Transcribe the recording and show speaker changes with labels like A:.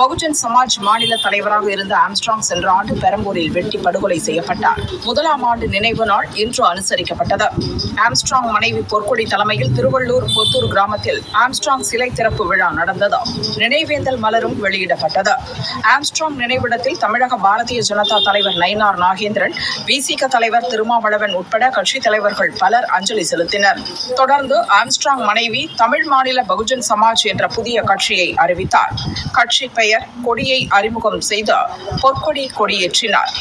A: பகுஜன் சமாஜ் மாநில தலைவராக இருந்த ஆம்ஸ்ட்ராங் சென்ற ஆண்டு பெரம்பூரில் வெட்டி படுகொலை செய்யப்பட்டார். முதலாம் ஆண்டு நினைவு நாள் இன்று அனுசரிக்கப்பட்டது. ஆம்ஸ்ட்ராங் மனைவி பொற்கொடி தலைமையில் திருவள்ளூர் பொத்தூர் கிராமத்தில் ஆம்ஸ்ட்ராங் சிலை திறப்பு விழா நடந்தது. நினைவேந்தல் மலரும் வெளியிடப்பட்டது. ஆம்ஸ்ட்ராங் நினைவிடத்தில் தமிழக பாரதிய ஜனதா தலைவர் நயினார் நாகேந்திரன் விசிக தலைவர் திருமாவளவன் உட்பட கட்சித் தலைவர்கள் பலர் அஞ்சலி செலுத்தினர். தொடர்ந்து ஆம்ஸ்ட்ராங் மனைவி தமிழ் மாநில பகுஜன் சமாஜ் என்ற புதிய கட்சியை அறிவித்தார். கட்சி பெயர் கொடியை அறிமுகம் செய்து பொற்கொடி கொடியேற்றினார்.